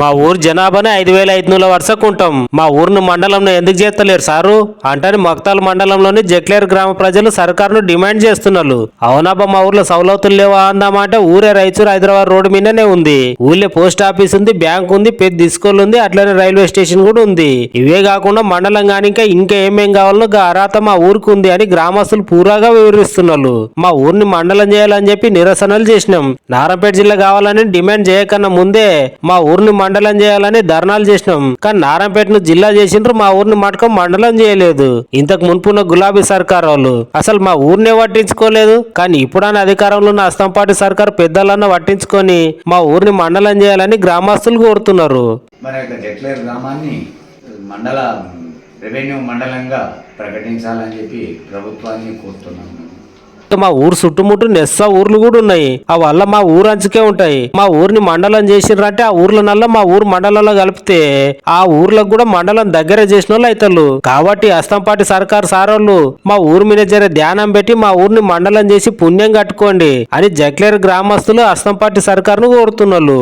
మా ఊరు జనాభానే ఐదు వేల ఐదు వందల వరుసకు ఉంటాం మా ఊరిని మండలంలో ఎందుకు చేస్తలేరు సారు? అంటని మక్తాల్ మండలంలోని జక్లేర్ గ్రామ ప్రజలు సర్కారును డిమాండ్ చేస్తున్నారు. అవునాబా మా ఊర్లో సౌలతులు లేవా అందామంటే ఊరే రైచూరు హైదరాబాద్ రోడ్డు మీదనే ఉంది. ఊళ్ళో పోస్ట్ ఆఫీస్ ఉంది బ్యాంక్ ఉంది పెద్ద స్కూల్ ఉంది అట్లనే రైల్వే స్టేషన్ కూడా ఉంది. ఇవే కాకుండా మండలం కానీ ఇంకా ఇంకా ఏమేం కావాలో అర్హత మా ఊరికి ఉంది అని గ్రామస్తులు పూరాగా వివరిస్తున్నారు. మా ఊరిని మండలం చేయాలని చెప్పి నిరసనలు చేసినాం. నారాయణపేట జిల్లా కావాలని డిమాండ్ చేయకన్నా ముందే మా ఊరిని మండలం చేయాలని ధర్నాలు చేసినాం. కానీ నారాయణపేటను జిల్లా చేసిండ్రు మా ఊరిని మటకం మండలం చేయలేదు. ఇంతకు మునుపున్న గులాబీ సర్కార్ వాళ్ళు. అసలు మా ఊరినే పట్టించుకోలేదు. కానీ ఇప్పుడన్న అధికారంలో ఉన్న అస్తంపాటి సర్కార్ పెద్దలన్న పట్టించుకొని మా ఊరిని మండలం చేయాలని గ్రామస్తులు కోరుతున్నారు. గ్రామాన్ని మండల రెవెన్యూ మండలంగా ప్రకటించాలని చెప్పి ప్రభుత్వాన్ని కోరుతున్నాను మా ఊరు చుట్టుముట్టు నెస్సా ఊర్లు కూడా ఉన్నాయి. ఆ వల్ల మా ఊరు అంచుకే ఉంటాయి. మా ఊరిని మండలం చేసినారంటే ఆ ఊర్ల నల్ల మా ఊరు మండలంలో కలిపితే ఆ ఊర్లకు కూడా మండలం దగ్గర చేసిన వాళ్ళు అవుతారు కాబట్టి అస్తంపాటి సర్కార్ సారోళ్ళు మా ఊరి మీద జర ధ్యానం పెట్టి మా ఊరిని మండలం చేసి పుణ్యం కట్టుకోండి అని జక్లేర్ గ్రామస్తులు అస్తంపాటి సర్కార్ను కోరుతున్నారు